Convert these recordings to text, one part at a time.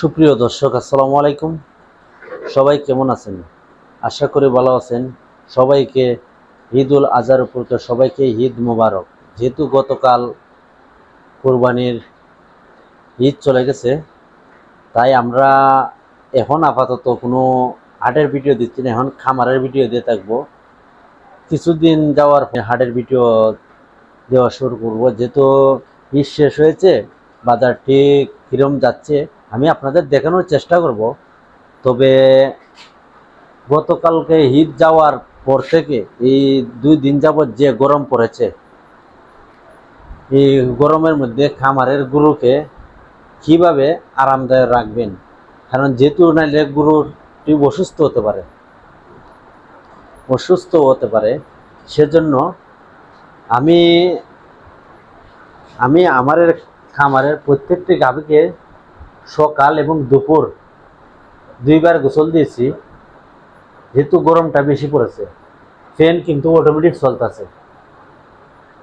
সুপ্রিয় দর্শক, আসসালামু আলাইকুম। সবাই কেমন আছেন? আশা করি ভালো আছেন। সবাইকে ঈদ উল আজহার উপরকে সবাইকে ঈদ মোবারক। যেহেতু গতকাল কোরবানির ঈদ চলে গেছে, তাই আমরা এখন আপাতত কোনো হাটের ভিডিও দিচ্ছি না, এখন খামারের ভিডিও দিয়ে থাকব। কিছুদিন যাওয়ার হাটের ভিডিও দেওয়া শুরু করব। যেহেতু ঈদ শেষ হয়েছে, বাজার ঠিক কিরম যাচ্ছে আমি আপনাদের দেখানোর চেষ্টা করব। তবে গতকালকে হিট যাওয়ার পর থেকে এই দুই দিন যাবৎ যে গরম পড়েছে, এই গরমের মধ্যে খামারের গরুকে কীভাবে আরামদায়ক রাখবেন? কারণ যেহেতু নাইলে গরুটি অসুস্থ হতে পারে, অসুস্থ হতে পারে, সেজন্য আমি আমি আমার খামারের প্রত্যেকটি গাভীকে সকাল এবং দুপুর দুইবার গোসল দিয়েছি, যেহেতু গরমটা বেশি পড়েছে। ফ্যান কিন্তু অটোমেটিক চলতেছে।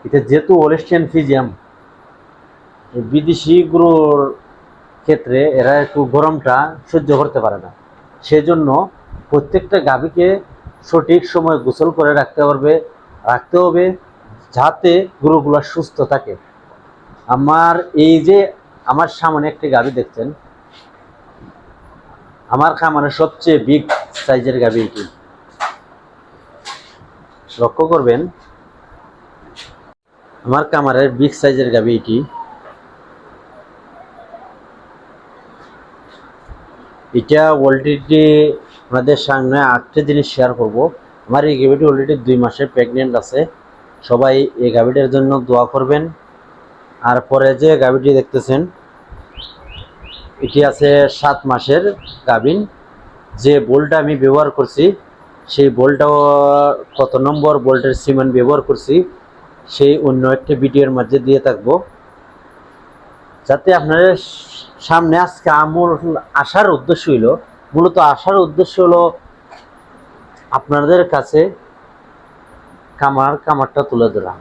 এটা যেহেতু ওলেস্টিয়ান ফিজিয়াম বিদেশি গরুর ক্ষেত্রে এরা একটু গরমটা সহ্য করতে পারে না। সেজন্য প্রত্যেকটা গাভীকে সঠিক সময় গোসল করে রাখতে পারবে, রাখতে হবে যাতে গরুগুলো সুস্থ থাকে। আমার এই যে আমার সামনে একটি গাভী দেখছেন। আমার খামারের সবচেয়ে বিগ সাইজের গাভী এটি। লক্ষ্য করবেন, আমার খামারের বিগ সাইজের গাভী এটি। এটা অলরেডি আপনাদের সামনে আটটি জিনিস শেয়ার করব। আমার এই গাভীটি অলরেডি দুই মাসের প্রেগনেন্ট আছে। সবাই এই গাভীটার জন্য দোয়া করবেন। আর পরে যে গাভীটি দেখতেছেন এটি আছে, সাত মাসের গাভিন। যে বোল্টটা আমি ব্যবহার করছি, সেই বোল্টটাও কত নম্বর বোল্টের সিমেন্ট ব্যবহার করছি, সেই অন্য একটি ভিডিওর মধ্যে দিয়ে থাকব। যাতে আপনাদের সামনে আজকে আমূল আসার উদ্দেশ্য হইল, মূলত আসার উদ্দেশ্য হলো আপনাদের কাছে কামার কামারটা তুলে ধরা।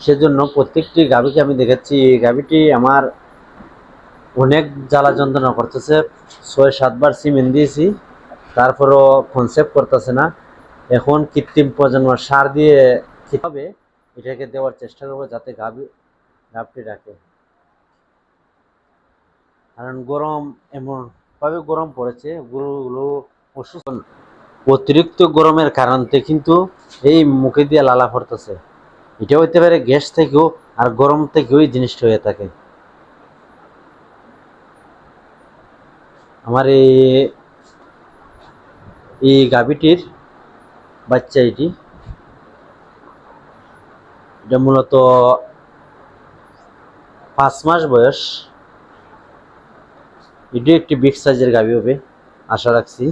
সেজন্য প্রত্যেকটি গাভীকে আমি দেখাচ্ছি, এই গাভীটি আমার অনেক জ্বালা যন্ত্রণা করতেছে। ছয়, সাতবার সিমেন্ট দিয়েছি। তারপরও কনসেপ্ট করতেছে না। এখন কৃত্রিম প্রজন্ম সার দিয়ে কীভাবে এটাকে দেওয়ার চেষ্টা করব যাতে গাভী গাভটি রাখে। কারণ গরম এমনভাবে গরম পড়েছে, গরুগুলো অসুস্থ অতিরিক্ত গরমের কারণতে কিন্তু এই মুখে দিয়ে লালা পড়তেছে। এটা হইতে পারে গ্যাস থেকেও আর গরম থেকেও এই জিনিসটা হয়ে থাকে। আমার এই এই গাভীটির বাচ্চা এটি। এটা মূলত পাঁচ মাস বয়স। এটি একটি বিগ সাইজের গাভী হবে, আশা রাখছি।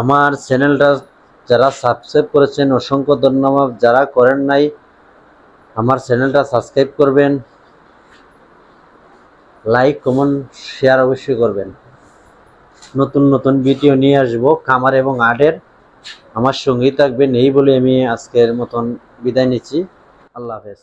আমার চ্যানেলটা যারা সাবস্ক্রাইব করেছেন, অসংখ্য ধন্যবাদ। যারা করেন নাই, আমার চ্যানেলটা সাবস্ক্রাইব করবেন। লাইক কমেন্ট শেয়ার অবশ্যই করবেন। নতুন নতুন ভিডিও নিয়ে আসব, খামার এবং আর্টের আমার সঙ্গেই থাকবেন, এই বলে আমি আজকের মতন বিদায় নিচ্ছি। আল্লাহ হাফেজ।